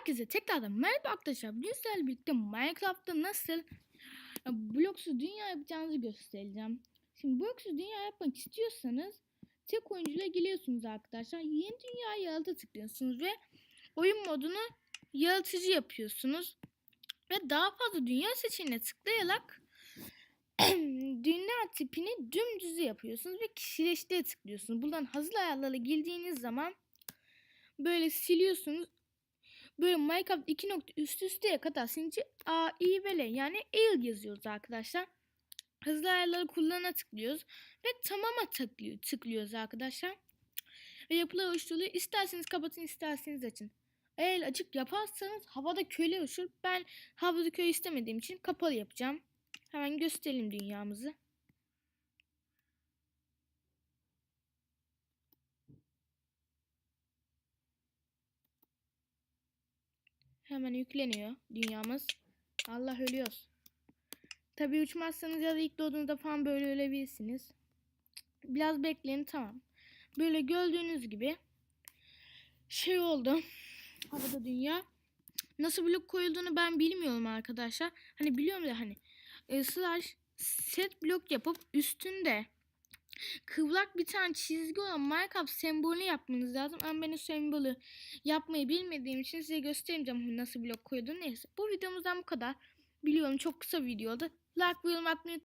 Herkese tekrardan merhaba arkadaşlar. Bugün sizlerle birlikte Minecraft'ta nasıl bloksuz dünya yapacağınızı göstereceğim. Şimdi bloksuz dünya yapmak istiyorsanız tek oyuncuyla geliyorsunuz arkadaşlar. Yeni dünya yarata tıklıyorsunuz ve oyun modunu yaratıcı yapıyorsunuz. Ve daha fazla dünya seçeneğine tıklayarak dünya tipini dümdüzü yapıyorsunuz ve kişileştire tıklıyorsunuz. Buradan hazır ayarlara girdiğiniz zaman böyle siliyorsunuz böyle Minecraft 2 nokta üst üsteye kadar silince A, I ve L yani L yazıyoruz arkadaşlar. Hızlı ayarları kullanana tıklıyoruz ve tamama tıklıyor, tıklıyoruz arkadaşlar. Ve yapılar oluşturuluyor. İsterseniz kapatın isterseniz açın. Eğer açık yaparsanız havada köle oluşur. Ben havada köy istemediğim için kapalı yapacağım. Hemen gösterelim dünyamızı. Hemen yükleniyor dünyamız. Allah ölüyoruz. Tabi uçmazsanız ya da ilk doğduğunuzda falan böyle ölebilirsiniz. Biraz bekleyin tamam. Böyle gördüğünüz gibi şey oldu. Havada dünya. Nasıl blok koyulduğunu ben bilmiyorum arkadaşlar. Hani biliyorum da hani e, slash set blok yapıp üstünde kıvrak bir tane çizgi olan Minecraft sembolünü yapmanız lazım. Ama ben o sembolü yapmayı bilmediğim için size göstermeyeceğim nasıl blok koyduğunu. Neyse bu videomuzdan bu kadar. Biliyorum çok kısa videodu. Like ve